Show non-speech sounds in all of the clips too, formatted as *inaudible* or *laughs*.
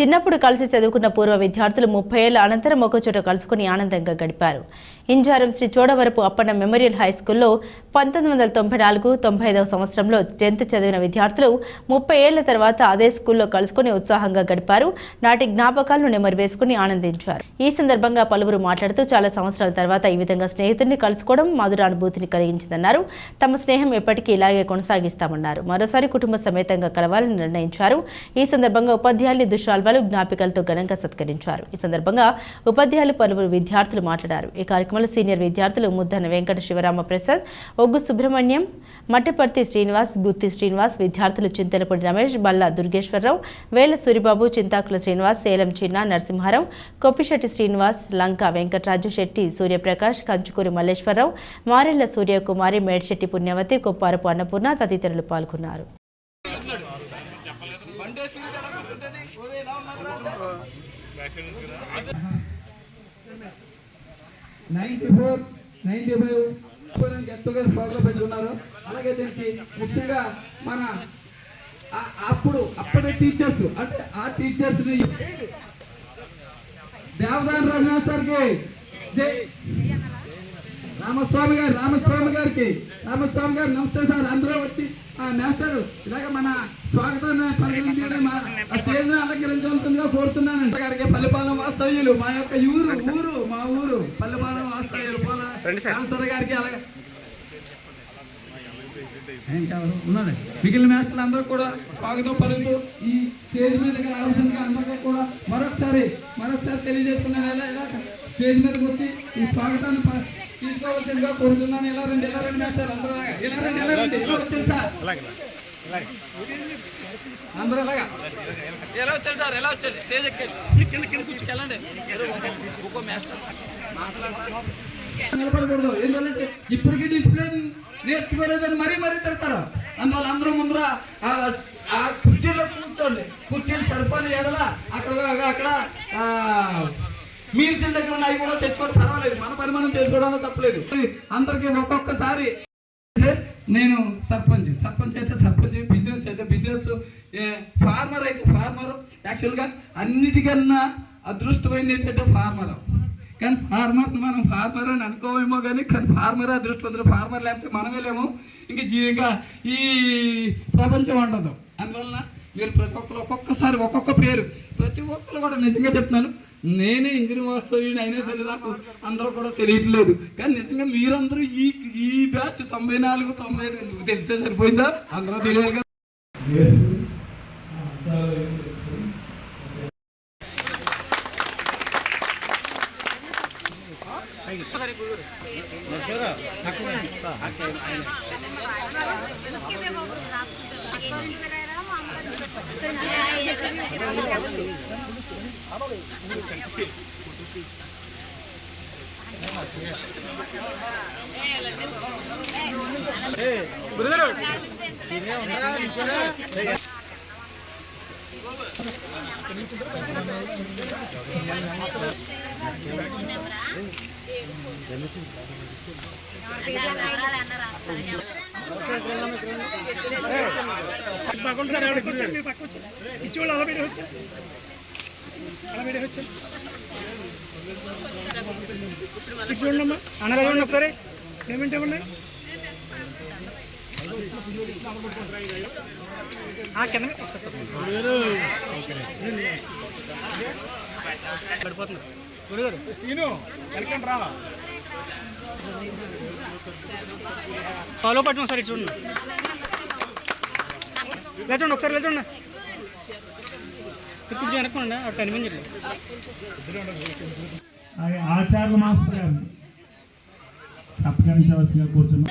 చిన్నప్పుడు కలిసి చదువుకున్న పూర్వ విద్యార్థులు ముప్పై ఏళ్ళ అనంతరం ఒకచోట కలుసుకుని ఆనందంగా గడిపారు. ఇంజారం శ్రీ చోడవరపు అప్పన్న మెమోరియల్ హై స్కూల్లో పంతొమ్మిది వందల తొంభై నాలుగు తొంభై ఐదవ సంవత్సరంలో టెన్త్ చదివిన విద్యార్థులు ముప్పై ఏళ్ళ తర్వాత అదే స్కూల్లో కలుసుకుని ఉత్సాహంగా గడిపారు. నాటి జ్ఞాపకాలను నెమరు వేసుకుని ఆనందించారు. ఈ సందర్భంగా పలువురు మాట్లాడుతూ చాలా సంవత్సరాల తర్వాత ఈ విధంగా స్నేహితుడిని కలుసుకోవడం మధుర అనుభూతిని కలిగించిందన్నారు. తమ స్నేహం ఎప్పటికీ ఇలాగే కొనసాగిస్తామన్నారు. మరోసారి కుటుంబ సమేతంగా కలవాలని నిర్ణయించారు. ఈ సందర్భంగా ఉపాధ్యాయులు పలు జ్ఞాపికలతో ఘనంగా సత్కరించారు. ఈ సందర్భంగా ఉపాధ్యాయులు పలువురు విద్యార్థులు మాట్లాడారు. ఈ కార్యక్రమంలో సీనియర్ విద్యార్థులు ముద్దన వెంకట శివరామ ప్రసాద్ ఒగ్గు సుబ్రహ్మణ్యం మట్టపర్తి శ్రీనివాస్ గుత్తి శ్రీనివాస్ విద్యార్థులు చింతలపూడి రమేష్ బల్లా దుర్గేశ్వరరావు వేల సూరిబాబు చింతాకుల శ్రీనివాస్ సేలం చిన్న నరసింహారావు కొప్పిశెట్టి శ్రీనివాస్ లంక వెంకటరాజు శెట్టి సూర్యప్రకాష్ కంచుకూరి మల్లేశ్వరరావు మారెళ్ళ సూర్యకుమారి మేడ్శెట్టి పుణ్యవతి కొప్పారపు అన్నపూర్ణ తదితరులు పాల్గొన్నారు. నైన్టీ ఫోర్ నైన్టీ ఫైవ్ ఎంతగా స్వాగతం ప్రోగ్రామ్ పెట్టుకున్నారు అలాగే దీనికి ముఖ్యంగా మన అప్పుడు అప్పటి టీచర్స్ అంటే ఆ టీచర్స్ని దేవదాన్ రాజు సార్కి జై. రామస్వామి గారు రామస్వామి గారికి రామస్వామి గారు నమస్తే సార్ అందరూ వచ్చి ఆ మాస్టర్ ఇలాగ మన స్వాగతాన్ని పరిగణించడం మా స్టేజ్ అలంకరించవలసిందిగా కోరుతున్నాను గారికి పల్లెపాలెం వాస్తవ్యులు మా యొక్క ఊరు ఊరు మా ఊరు. వాస్తవ్యులు గారికి అలాగే. ఇంకెవరు? మిగిలిన మేస్టర్లు అందరూ కూడా స్వాగతం పలుకుతూ ఈ స్టేజ్ మీదకి రావాల్సిందిగా అందరికీ కూడా మరొకసారి మరొకసారి తెలియజేసుకున్నాను ఎలా ఎలా స్టేజ్ మీదకి వచ్చి ఈ స్వాగతాన్ని తీసుకోవాల్సిందిగా కోరుతున్నాను. ఇలా రండి? ఇలా రండి మేస్టర్ అందరూ అలాగా. ఇలా రండి? ఇలా రండి? ఇలా వచ్చేది సార్? అందరూ అలాగా? ఎలా వచ్చారు సార్? ఎలా వచ్చారు? స్టేజ్ ఎక్కండి. కింద కింద కూర్చుకెళ్ళండి ఒక్కో మేస్టర్. మాట్లాడతారు. నిలబడకూడదు. ఎందుకంటే ఇప్పటికీ డిసిప్లిన్ నేర్చుకోలేదని మరీ మరీ తిడతారు. అందువల్ల అందరూ ముందర ఆ- కుర్చీలో కూర్చోండి. కుర్చీలు సరిపోని ఎడల అక్కడ అక్కడ ఆ, మీల్చిన దగ్గర ఉన్నాయి కూడా తెచ్చుకోవడం పర్వాలేదు. మన పని మనం చేసుకోవడంలో తప్పలేదు. అందరికీ ఒక్కొక్కసారి నేను సర్పంచ్ సర్పంచ్ అయితే సర్పంచ్ బిజినెస్ అయితే బిజినెస్ ఫార్మర్ అయితే ఫార్మర్ యాక్చువల్గా అన్నిటికన్నా అదృష్టమైంది ఏంటంటే ఫార్మర్ కానీ ఫార్మర్ మనం ఫార్మర్ అని అనుకోవేమో కానీ కానీ ఫార్మర్ అదృష్టవంతులు ఫార్మర్ లేకపోతే మనమే లేము. ఇంకా ఇంకా ఈ ప్రపంచం ఉండదు. అందువలన మీరు ప్రతి ఒక్కరు ఒక్కొక్కసారి ఒక్కొక్క పేరు ప్రతి ఒక్కరు కూడా నిజంగా చెప్తున్నాను నేనే ఇంజనీర్ వాస్తవ్యుని అయినా సరే నాకు అందరూ కూడా తెలియట్లేదు. కానీ నిజంగా మీరందరూ ఈ ఈ బ్యాచ్ తొంభై నాలుగు తొంభై ఐదు తెలిస్తే సరిపోయిందా? అందరూ తెలియాలి కదా. పక్కన ఇచ్చేవాళ్ళు అలా పెట్టి వచ్చారు అలా పెట్టి వచ్చారు ఇటు చూడండి అమ్మా అన్నగా చూడండి ఒకసారి పేమెంట్ ఇవ్వండి ఆ, కింద ఒకసారి పడిపోతున్నారు గురుగారు వెనకండి రా. ఫాలో పట్టిన సార్ ఇటు చూడండి. లేచండి ఒకసారి లేచండి. కొంచెం వెనక్కండి అటు కనిపించట్లేదు. ఆచార్య మాస్టర్ గారు సత్కరించవలసిన కూర్చున్నా.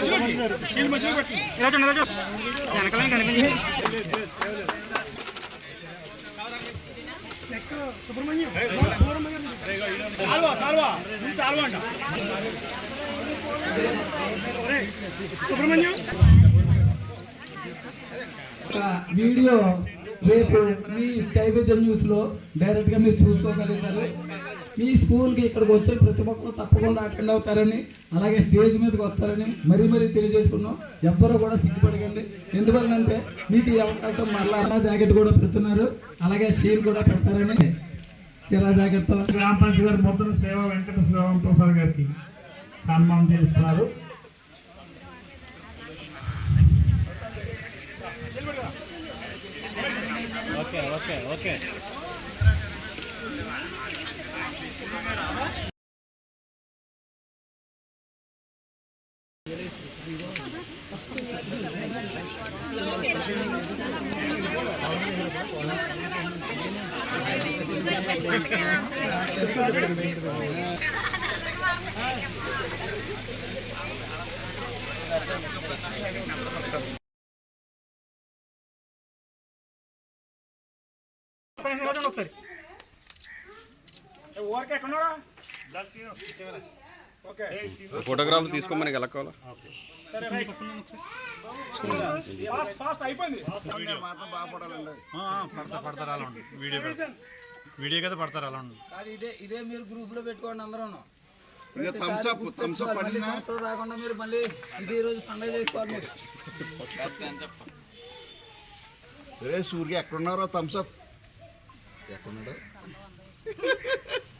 చూడండి దండ కనిపించింది నెక్స్ట్ సుబ్రహ్మణ్యం సాల్వా సాల్వా సాల్వా అంట సుబ్రహ్మణ్యం వీడియో రేపు మీ స్కైవిజ న్యూస్లో డైరెక్ట్గా మీరు చూసుకోగలుగుతారు. మీ స్కూల్కి ఇక్కడికి వచ్చే ప్రతి ఒక్కరు తప్పకుండా అటెండ్ అవుతారని అలాగే స్టేజ్ మీదకి వస్తారని మరీ మరీ తెలియజేసుకున్నాం. ఎవ్వరూ కూడా సిగ్గుపడకండి. ఎందువల్లంటే మీకు ఈ అవకాశం మళ్ళా జాకెట్ కూడా పెడుతున్నారు. అలాగే షీల్ కూడా పెడతారని చీరా జాకెట్తో. గ్రామ పంచాయతీ గారు మొత్తం సేవ వెంకట శ్రీరామ ప్రసాద్ గారికి సన్మానం చేస్తున్నారు. ఒకసారి ఫోటోగ్రాఫ్లు తీసుకోమని ఉండి. వీడియో వీడియో కదా పడతారు అలా ఉండి. ఇదే ఇదే మీరు గ్రూప్లో పెట్టుకోండి అందరూ? రాకుండా మీరు మళ్ళీ ఇదే రోజు పండుగ చేసుకోవాలి మీరు. రే సూర్య ఎక్కడున్నారో థమ్స్అప్ ఎక్కడున్నాడు? *laughs*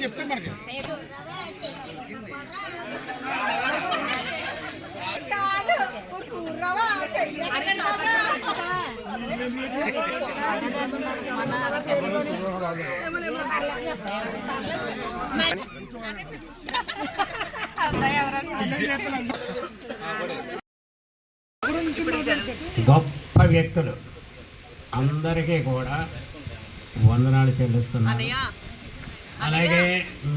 చెప్తే మనకి కాదు కూర్చున్నావా చెయ్యాలి గొప్ప వ్యక్తులు. అందరికీ కూడా వందనాలు చెల్లిస్తున్నాను. అలాగే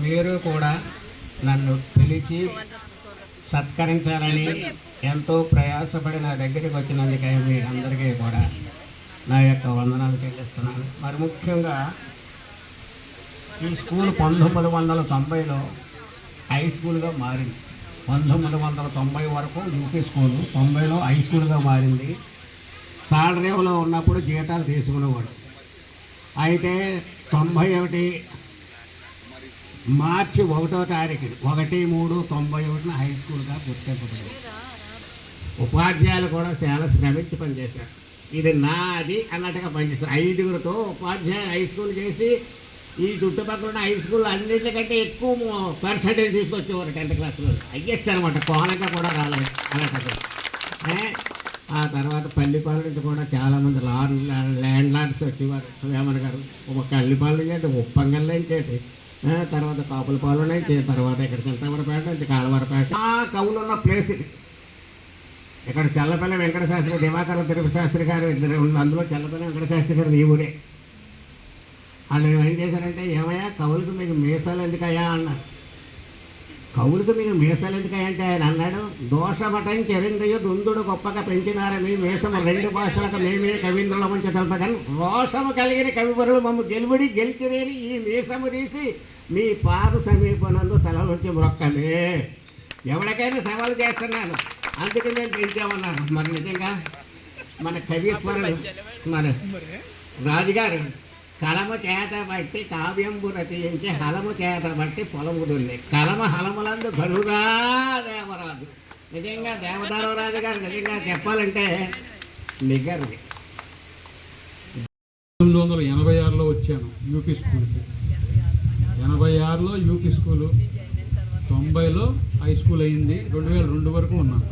మీరు కూడా నన్ను పిలిచి సత్కరించాలని ఎంతో ప్రయాసపడి నా దగ్గరికి వచ్చినందుకే మీ అందరికీ కూడా నా యొక్క వందనాలు చెల్లిస్తున్నాను మరి ముఖ్యంగా ఈ స్కూల్ పంతొమ్మిది వందల తొంభైలో హై స్కూల్గా మారింది. పంతొమ్మిది వందల తొంభై వరకు యూపీ స్కూల్ తొంభైలో హై స్కూల్గా మారింది. తాళరేవులో ఉన్నప్పుడు జీతాలు తీసుకునేవాడు. అయితే తొంభై ఒకటి మార్చి ఒకటో తారీఖు ఒకటి మూడు తొంభై ఒకటిన హై స్కూల్గా గుర్తింపబడింది. ఉపాధ్యాయులు కూడా చాలా శ్రమించి పనిచేశారు. ఇది నాది అన్నట్టుగా పనిచేస్తారు ఐదుగురితో ఉపాధ్యాయులు హై స్కూల్ చేసి ఈ చుట్టుపక్కల ఉన్న హై స్కూల్ అన్నింటికంటే ఎక్కువ పర్సంటేజ్ తీసుకొచ్చేవారు టెన్త్ క్లాస్లో హైయెస్ట్ అనమాట కోనంగా కూడా రాలేదు అలాంటి ఆ తర్వాత పల్లిపాల నుంచి కూడా చాలామంది లార్ ల్యాండ్ లార్డ్స్ వచ్చేవారు. వేమన్ గారు ఒక కల్లిపాల నుంచి అంటే ఉప్పంగల్ నుంచి తర్వాత కాపులపాలెం నుంచి తర్వాత ఇక్కడికి ఎంతవరపేట నుంచి కాలవరపేట. ఆ కవులు ఉన్న ప్లేస్ ఇది. ఇక్కడ చల్లపల్లి వెంకట శాస్త్రి దివాకర తిరుపతి శాస్త్రి గారు ఇద్దరు ఉన్నారు. అందులో చల్లపల్లి వెంకట శాస్త్రి గారు ఈ ఊరే. వాళ్ళు ఏం చేశారంటే ఏమయ్యా కవులకు మీకు మీసాలు ఎందుకయ్యా అన్నారు. కవులకు మీకు మీసాలు ఎందుకంటే ఆయన అన్నాడు దోషమటం చెరిండయు దుందుడు గొప్పగా పెంచినారని మీసము రెండు భాషలకు మేమే కవీంద్రుల మంచి తెలపగను రోషము కలిగిన కవివరులు మమ్మ గెలుబడి గెలిచిరేని ఈ మీసము తీసి మీ పాద సమీపనందు తలలోంచి మొక్కమే ఎవరికైనా సవాలు చేస్తున్నాను. అందుకే మేము పెంచామన్నారు మరి నిజంగా మన కవీశ్వరుడు మన రాజుగారు కలము చేత బట్టి కావ్యంబు రచయించి హలము చేత బట్టి పొలము దున్ని కలమ హలములందు గనుగా దేవరాజు. నిజంగా దేవదారవరాజు గారు నిజంగా చెప్పాలంటే నిగర్వి పంతొమ్మిది వందల ఎనభై ఆరులో వచ్చాను యూపీ స్కూల్కి ఎనభై ఆరులో యూపీ స్కూలు తొంభైలో హై స్కూల్ అయింది రెండు వేల రెండు వరకు ఉన్నాను.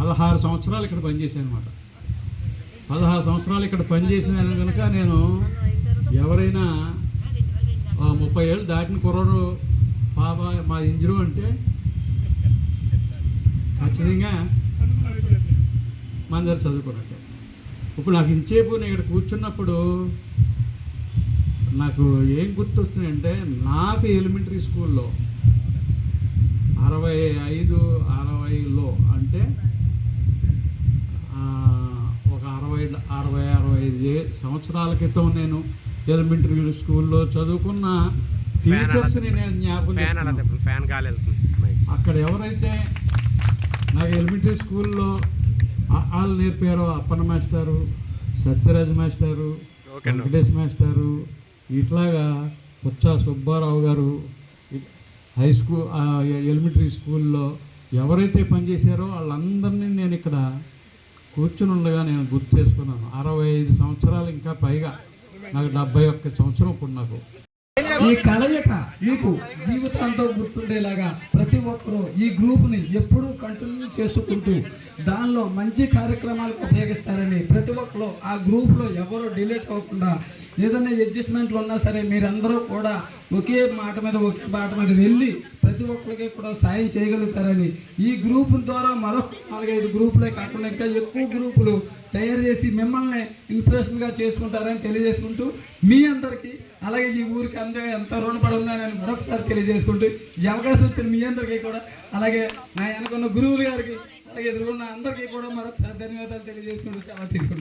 పదహారు సంవత్సరాలు ఇక్కడ పనిచేశాను అనమాట పదహారు సంవత్సరాలు ఇక్కడ పనిచేసినాను కనుక నేను ఎవరైనా ముప్పై ఏళ్ళు దాటిన కుర్రోడు పాప మా ఇంజరు అంటే ఖచ్చితంగా మందరు దగ్గర చదువుకున్నట్టే. ఇప్పుడు నాకు ఇంచేపు నేను ఇక్కడ కూర్చున్నప్పుడు నాకు ఏం గుర్తొస్తున్నాయంటే నాకు ఎలిమెంటరీ స్కూల్లో అరవై ఐదు అరవైలో అంటే ఆ, ఒక అరవై అరవై అరవై ఐదు సంవత్సరాల క్రితం నేను ఎలిమెంటరీ స్కూల్లో చదువుకున్న టీచర్స్ని నేను జ్ఞాపకం అక్కడ ఎవరైతే నాకు ఎలిమెంటరీ స్కూల్లో వాళ్ళు నేర్పారో అప్పన్న మాస్టారు సత్యరాజ్ మాస్టారు వెంకటేష్ మాస్టారు ఇట్లాగా పుచ్చా సుబ్బారావు గారు హై స్కూల్ ఎలిమెంటరీ స్కూల్లో ఎవరైతే పనిచేశారో వాళ్ళందరినీ నేను ఇక్కడ కూర్చుని ఉండగా నేను గుర్తు చేసుకున్నాను. అరవై ఐదు సంవత్సరాలు ఇంకా పైగా నాకు డెబ్బై ఒక్క సంవత్సరం ఇప్పుడు నాకు. ఈ కలయిక మీకు జీవితాంతం గుర్తుండేలాగా ప్రతి ఒక్కరూ ఈ గ్రూప్ని ఎప్పుడూ కంటిన్యూ చేసుకుంటూ దానిలో మంచి కార్యక్రమాలకు ఉపయోగిస్తారని ప్రతి ఒక్కరు ఆ గ్రూప్లో ఎవరు డిలీట్ అవ్వకుండా ఏదైనా అడ్జస్ట్మెంట్లు ఉన్నా సరే మీరందరూ కూడా ఒకే మాట మీద ఒకే మాట మీద వెళ్ళి ప్రతి ఒక్కరికి కూడా సాయం చేయగలుగుతారని ఈ గ్రూప్ ద్వారా మరొక నాలుగైదు గ్రూపులే కాకుండా ఇంకా ఎక్కువ గ్రూపులు తయారు చేసి మిమ్మల్ని ఇన్స్పిరేషన్గా చేసుకుంటారని తెలియజేసుకుంటూ మీ అందరికీ అలాగే ఈ ఊరికి అందరూ ఎంత రుణపడి ఉన్నానని మరొకసారి తెలియజేసుకుంటూ ఈ అవకాశం వచ్చిన మీ అందరికీ కూడా అలాగే నా వెనకున్న గురువులు గారికి అలాగే ఎదురుకున్న అందరికీ కూడా మరొకసారి ధన్యవాదాలు తెలియజేసుకుంటూ సేవ తీసుకుంటాను